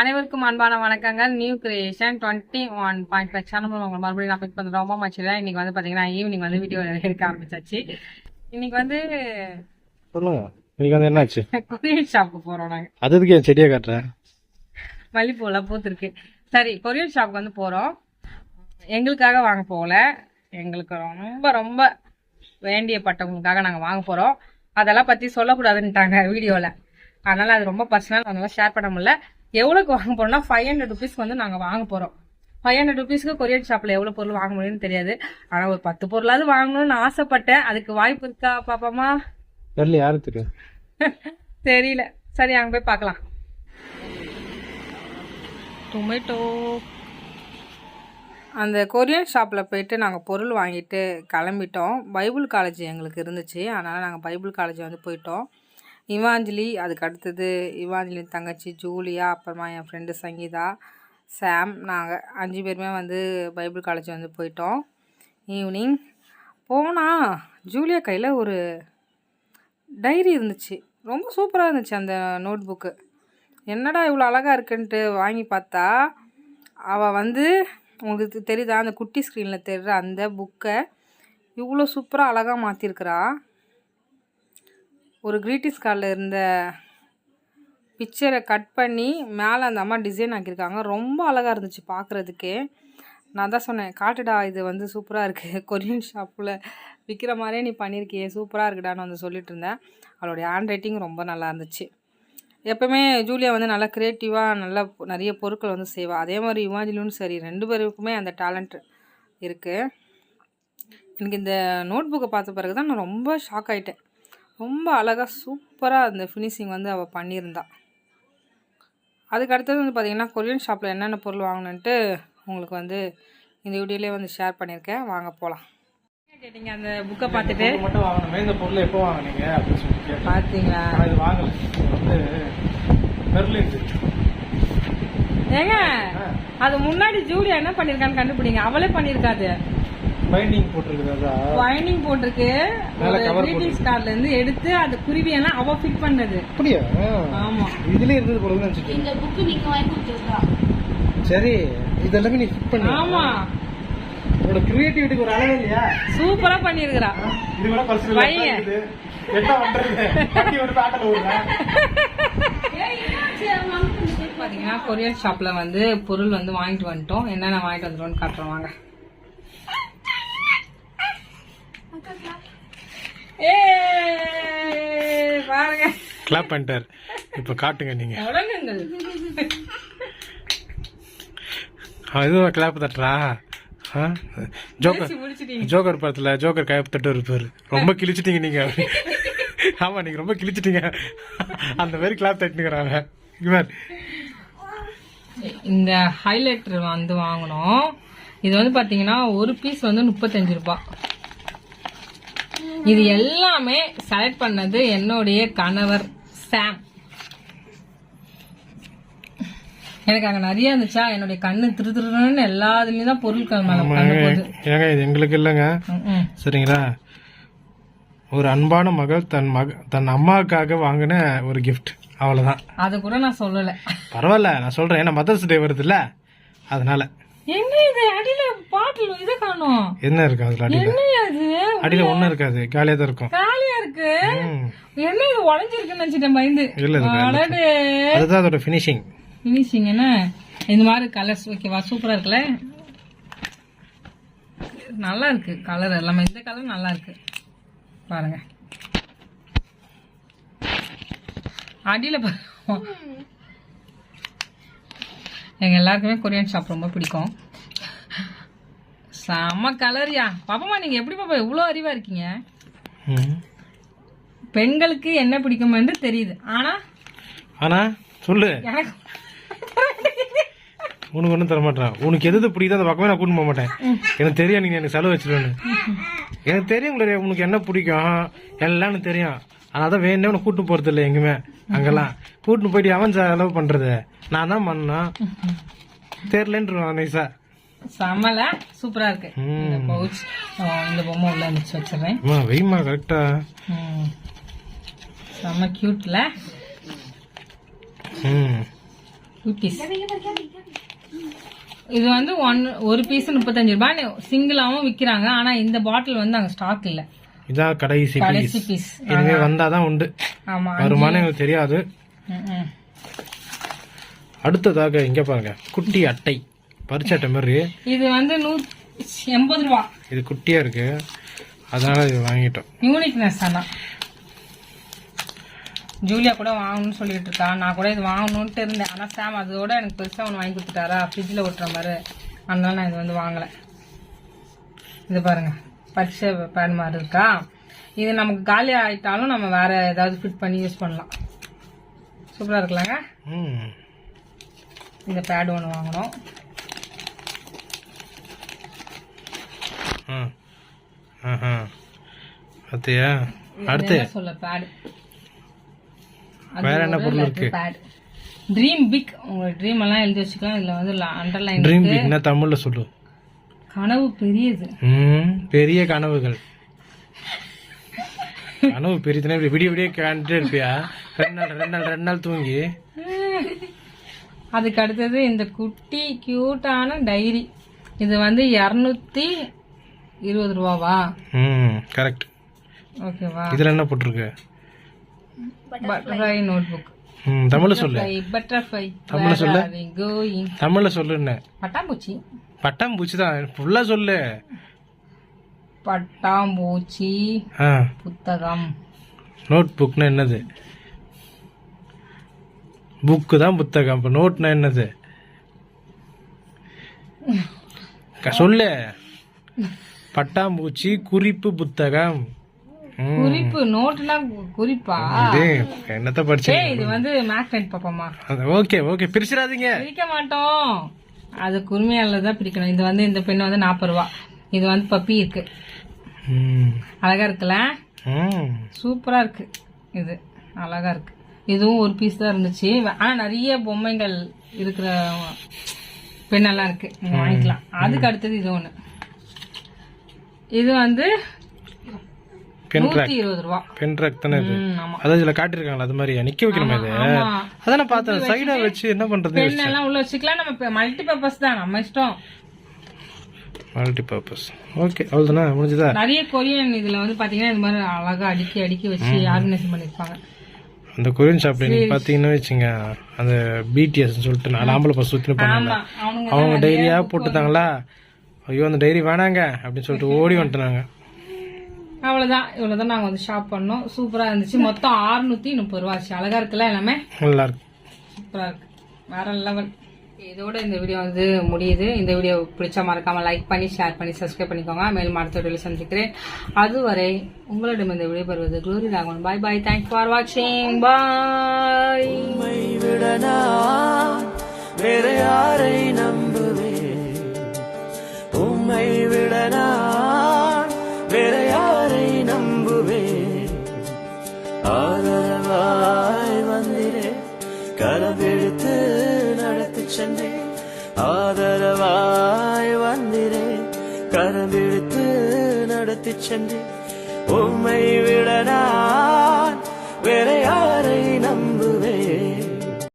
அனைவருக்கும் அன்பான வணக்கங்கள். New creation twenty one point five channel உங்களை மறுபடியும் நான் பிக் பண்ணுறேன் ரொம்ப மச்சில இன்னைக்கு வந்து பார்த்தீங்கன்னா ஈவினிங் வந்து வீடியோ எடுக்க ஆரம்பிச்சாச்சு. இன்னைக்கு வந்து சொல்லுங்க. இன்னைக்கு வந்து என்னாச்சு? கொரியன் ஷாப்புக்கு போகிறோம் நாங்கள் அது எதுக்கு என் செடியை காட்டுறேன் மல்லிப்பூலாம் பூத்துருக்கு. சரி கொரியன் ஷாப்புக்கு வந்து போகிறோம் எங்களுக்காக வாங்க போகல. எங்களுக்கு ரொம்ப ரொம்ப வேண்டியப்பட்டவங்களுக்காக நாங்கள் வாங்க போகிறோம் அதெல்லாம் பற்றி சொல்லக்கூடாதுன்ட்டாங்க வீடியோவில் அதனால் அது ரொம்ப பர்சனல் அதனால ஷேர் பண்ண முடியல. எவ்வளோக்கு வாங்க போகிறோம்னா ஃபைவ் ஹண்ட்ரட் ருபீஸ்க்கு வந்து நாங்கள் வாங்க போகிறோம் ஃபைவ் ஹண்ட்ரட் ருபீஸ்க்கு கொரியன் ஷாப்பில் எவ்வளோ பொருள் வாங்க முடியும்னு தெரியாது. ஆனால் ஒரு பத்து பொருளாவது வாங்கணும்னு ஆசைப்பட்டேன். அதுக்கு வாய்ப்பு இருக்கா பாப்பாமா? தெரியல யாரும் தெரியும் தெரியல. சரி அங்கே போய் பார்க்கலாம். டொமேட்டோ அந்த கொரியன் ஷாப்பில் போயிட்டு நாங்கள் பொருள் வாங்கிட்டு கிளம்பிட்டோம். பைபிள் காலேஜ் எங்களுக்கு இருந்துச்சு. அதனால் நாங்கள் பைபிள் காலேஜ் வந்து போயிட்டோம். இவாஞ்சலி அதுக்கு அடுத்தது இவாஞ்சலி தங்கச்சி ஜூலியா அப்புறமா என் ஃப்ரெண்டு சங்கீதா சாம் நாங்கள் அஞ்சு பேருமே வந்து பைபிள் காலேஜ் வந்து போயிட்டோம். ஈவினிங் போனால் ஜூலியா கையில் ஒரு டைரி இருந்துச்சு. ரொம்ப சூப்பராக இருந்துச்சு அந்த நோட் புக்கு என்னடா இவ்வளோ அழகாக இருக்குன்ட்டு வாங்கி பார்த்தா அவள் வந்து உங்களுக்கு தெரியுதா? அந்த குட்டி ஸ்க்ரீனில் தெரிகிற அந்த புக்கை இவ்வளோ சூப்பராக அழகாக மாற்றிருக்கிறா ஒரு க்ரீட்டிஸ் கார்டில் இருந்த பிக்சரை கட் பண்ணி மேலே அந்த அம்மா டிசைன் ஆக்கியிருக்காங்க. ரொம்ப அழகாக இருந்துச்சு பார்க்குறதுக்கே நான் தான் சொன்னேன் காட்டுடா இது வந்து சூப்பராக இருக்குது கொரியன் ஷாப்பில் விற்கிற மாதிரியே நீ பண்ணியிருக்கியே சூப்பராக இருக்குடான்னு வந்து சொல்லிட்டு இருந்தேன். அவளுடைய ஹேண்ட் ரைட்டிங் ரொம்ப நல்லா இருந்துச்சு. எப்போவுமே ஜூலியா வந்து நல்லா க்ரியேட்டிவாக நல்லா நிறைய பொருட்கள் வந்து செய்வாள் அதே மாதிரி இவாஞ்சலும் சரி ரெண்டு பேருக்குமே அந்த டேலண்ட் இருக்குது எனக்கு இந்த நோட் புக்கை பார்த்த பிறகு தான் நான் ரொம்ப ஷாக் ஆகிட்டேன் ரொம்ப அழகாக சூப்பராக அந்த ஃபினிஷிங் வந்து அவள் பண்ணியிருந்தா. அதுக்கு அடுத்தது வந்து பார்த்திங்கன்னா கொரியன் ஷாப்பில் என்னென்ன பொருள் வாங்கணுன்ட்டு உங்களுக்கு வந்து இந்த வீடியோலேயே வந்து ஷேர் பண்ணியிருக்கேன். வாங்க போகலாம் கேட்டீங்க அந்த புக்கை பார்த்துட்டு. மட்டும் வாங்கணுமே? இந்த பொருளை எப்போ வாங்குனீங்க? அப்படின்னு சொல்லி பார்த்தீங்களா இது வாங்கல. வந்து பெர்லின் ஏங்க அது முன்னாடி ஜூலியா என்ன பண்ணிருக்கான்னு கண்டுபிடிங்க. அவளே பண்ணிருக்காது பைண்டிங் போட்டிருக்குது அதான் பைண்டிங் போட்டிருக்கு ஒரு கிரீட்டிங்ஸ் கார்டுல இருந்து எடுத்து அந்த குருவியெல்லாம் அவ ஃபிட் பண்ணது. அப்படியா? ஆமா. இதுலயே இருந்தது போல நினைச்சிட்டு இந்த புக்கு நீங்க வாங்கி கொடுத்துருக்கா? சரி இதெல்லாமே நீ ஃபிட் பண்ணி. ஆமா. உன்னோட கிரியேட்டிவிட்டிக்கு ஒரு அளவு இல்லையா? சூப்பரா பண்ணிருக்கிறா. இது கூட பர்சனல் வைங்க. என்ன பண்றது கட்டி விட்டு ஆட்டல விடுறேன் பாத்தீங்கன்னா கொரியர் ஷாப்ல வந்து பொருள் வந்து வாங்கிட்டு வந்துட்டோம். என்னென்ன வாங்கிட்டு வந்துட்டோம்னு காட்டுறோம். வாங்க. பாருங்க. கிளாப் பண்ணிட்டார் இப்ப காட்டுங்க நீங்க. தொடங்குங்கள் இதுவும் கிளாப் தட்டுறா? ஜோக்கர் ஜோக்கர் படத்துல ஜோக்கர் கையை தட்டு இருப்பாரு. ரொம்ப கிழிச்சிட்டீங்க நீங்க. ஆமா நீங்க ரொம்ப கிழிச்சிட்டீங்க. அந்த மாதிரி கிளாப் தட்டுங்கிறாங்க இவர் இந்த ஹைலைட்டர் வந்து வாங்கினோம் இது வந்து பாத்தீங்கன்னா ஒரு பீஸ் வந்து முப்பத்தஞ்சு ரூபாய். இது எல்லாமே செலக்ட் பண்ணது என்னுடைய கணவர் சாம் எனக்கு அங்க நிறைய இருந்துச்சா? என்னுடைய கண்ணு திரு திருன்னு எல்லா இதுலயும் தான் போகுது ஏங்க இது எங்களுக்கு இல்லைங்க. சரிங்களா? ஒரு அன்பான மகள் தன் மக தன் அம்மாவுக்காக வாங்கின ஒரு gift. அவ்வளவுதான். அது கூட நான் சொல்லல. பரவாயில்ல நான் சொல்றேன். ஏன்னா மதர்ஸ் டே வருதுல்ல. அதனால. என்ன இது? அடியில பாட்டில் இதை காணும். என்ன இருக்கு அதுல அடியில? என்ன அது அடியில ஒண்ணும் இருக்காது. காலியா தான் இருக்கும். காலியா இருக்கு. என்ன இது? உடஞ்சிருக்குன்னு நினைச்சிட்டேன் பயந்து. இல்ல அதுதான் அதோட ஃபினிஷிங் ஃபினிஷிங் என்ன? இந்த மாதிரி கலர்ஸ் ஓகேவா சூப்பரா இருக்குல்ல? நல்லா இருக்கு கலர் எல்லாமே. இந்த கலர் நல்லா இருக்கு. பாருங்க. அடியில பாருங்க எங்க எல்லாருக்குமே கொரியன் ஷாப் ரொம்ப பிடிக்கும். செம்ம கலரியா பாப்பாமா நீங்க எப்படி பாப்பா இவ்வளோ அறிவா இருக்கீங்க? பெண்களுக்கு என்ன பிடிக்கும் என்று தெரியுது. ஆனா ஆனா சொல்லு. எனக்கு உனக்கு ஒன்றும் தர மாட்டேன் உனக்கு எது பிடிக்குதோ அந்த பக்கமே நான் கூட்டு போக மாட்டேன். எனக்கு தெரியும் நீங்க எனக்கு செலவு வச்சிருவேன்னு. எனக்கு தெரியும் உனக்கு என்ன பிடிக்கும்? எல்லாம் எனக்கு தெரியும். ஆனால் தான் வேணும் உனக்கு கூட்டு போறது இல்லை எங்குமே அங்கெல்லாம். கூட்டு போயிட்டு அவன் செலவு பண்றது? நான் தான் பண்ணேன் தெரியலன்றான் நைஸா செம்மல. சூப்பரா இருக்கு. இந்த பவுச் இந்த பொம்மை உள்ள மிச்சு வச்சிடுறேன். வெய்மா கரெக்டா. செம்ம கியூட்ல இது வந்து ஒன் ஒரு பீஸ் முப்பத்தஞ்சு ரூபாய். சிங்கிளாவும் விக்கிறாங்க. ஆனா இந்த பாட்டில் வந்து அங்க ஸ்டாக் இல்ல. இதான் கடைசி பீஸ் இனிமே வந்தாதான் உண்டு. வருமானம் எனக்கு தெரியாது. அடுத்ததாக இங்க பாருங்க. குட்டி அட்டை. பரிச்ச அட்டை மாதிரி. இது வந்து எண்பது ரூபா. இது குட்டியா இருக்கு. அதனால இது வாங்கிட்டோம். யூனிக்னஸ் ஆனா. ஜூலியா கூட வாங்கணும்னு சொல்லிட்டு இருக்கா. நான் கூட இது வாங்கணும்ட்டு இருந்தேன். ஆனா சாம் அதோட எனக்கு பெருசா ஒன்று வாங்கி கொடுத்துட்டாரா? ஃப்ரிட்ஜில் ஒட்டுற மாதிரி. அதனால நான் இது வந்து வாங்கலை. இது பாருங்க. பச்சை பேன் மாதிரி இருக்கா? இது நமக்கு காலி ஆயிட்டாலும் நம்ம வேற ஏதாவது ஃபிட் பண்ணி யூஸ் பண்ணலாம். சூப்பரா இருக்கலாங்க. ம். இந்த பேட் ஒன்று வாங்கினோம் பார்த்தியா அடுத்து. சொல்ல பேட் வேற என்ன பொருள் இருக்கு? பேட் ட்ரீம் பிக் உங்க ட்ரீம் எல்லாம் எழுதி வச்சுக்கலாம். இதுல வந்து அண்டர்லைன் ட்ரீம் என்ன தமிழ்ல சொல்லு. கனவு பெரியது. பெரிய கனவுகள். கனவு பெரியதுனா இப்படி விடிய விடிய காண்டுட்டே இருப்பியா? ரெண்டு நாள் ரெண்டு நாள் ரெண்டு நாள் தூங்கி. அதுக்கு அடுத்தது இந்த குட்டி கியூட்டான டைரி இது வந்து இரநூத்தி இருபது ரூபாவா? ம் கரெக்ட் ஓகேவா இதுல என்ன போட்டிருக்கு? பட்டர்ஃப்ளை நோட் புக் தமிழ்ல சொல்லு. பட்டர்ஃப்ளை தமிழ்ல சொல்லு. கோயிங் தமிழ்ல சொல்லுன்னு. பட்டாம்பூச்சி. பட்டாம்பூச்சி தான். ஃபுல்லா சொல்லு. பட்டாம்பூச்சி. புத்தகம். நோட் புக்னா என்னது? புக்கு தான் புத்தகம். அப்ப நோட்னா என்னது? சொல்லு. பட்டாம்பூச்சி குறிப்பு புத்தகம். குறிப்பு நோட்டுனா குறிப்பா? என்னத்த படிச்சீங்க? ஏய் இது வந்து மேக்னெட் பாப்பாமா ஓகே ஓகே பிரிச்சிடாதீங்க. பிரிக்க மாட்டோம். அது குருமையால தான் பிரிக்கணும். இது வந்து இந்த பெண் வந்து நாற்பது ரூபா. இது வந்து பப்பி இருக்கு. அழகா இருக்குல்ல. சூப்பரா இருக்கு. இது அழகா இருக்கு. இதுவும் ஒரு பீஸ் தான் இருந்துச்சு. ஆனா நிறைய பொம்மைகள் இருக்கிற பெண்ணெல்லாம் இருக்கு. வாங்கிக்கலாம். அதுக்கு அடுத்தது இது ஒண்ணு. இது வந்து பென் நூத்தி இருபது ரூபா. பென் ட்ராக் தானே இது? அதான் இதுல காட்டிருக்காங்களா அது மாதிரி நிக்க வைக்கணுமா இது? அதானே பார்த்தேன் சைடா வச்சு என்ன பண்றது பென் எல்லாம் உள்ள வச்சுக்கலாம் நம்ம மல்டி பர்பஸ் தான் நம்ம இஷ்டம். மல்டி பர்பஸ் ஓகே அவ்வளவுதானே? முடிஞ்சதா? நிறைய கொரியன் இதுல வந்து பாத்தீங்கன்னா இந்த மாதிரி அழகா அடுக்கி அடுக்கி வச்சு ஆர்கனைஸ் அந்த கொரியன் ஷாப்ல நீங்க பாத்தீங்கன்னா வச்சுங்க அந்த பிடிஎஸ் சொல்லிட்டு நாலு ஆம்பளை பஸ் சுத்தினு பண்ணாங்க அவங்க டைரியா போட்டுட்டாங்களா? ஐயோ அந்த டைரி வேணாங்க அப்படின்னு சொல்லிட்டு ஓடி வந்துட்டாங்க. அவ்வளவுதான். இவ்வளவுதான் நாங்க வந்து ஷாப் பண்ணோம். சூப்பரா இருந்துச்சு. மொத்தம் 630 முப்பது ரூபா ஆச்சு. அழகா இருக்குல்ல எல்லாமே? நல்லா இருக்கு. சூப்பரா இருக்கு. வேற லெவல் இதோட இந்த வீடியோ வந்து முடியுது. இந்த வீடியோ பிடிச்சா மறக்காம லைக் பண்ணி ஷேர் பண்ணி சப்ஸ்கிரைப் பண்ணிக்கோங்க. மேலும் அடுத்த வீடியோவில் சந்திக்கிறேன். அதுவரை உங்களிடம் இந்த வீடியோ பெறுவது Glory Raghavan bye bye thanks for வாட்சிங் பாய் வேற யாரை நம்புவேன்? உம்மை விட ஆதரவாய் வந்திரே கரவெடுத்து நடத்தி சென்றேன் ஆதரவாய் வந்திரே கரவெடுத்து நடத்தி சென்றேன் உம்மை விட நான் வேற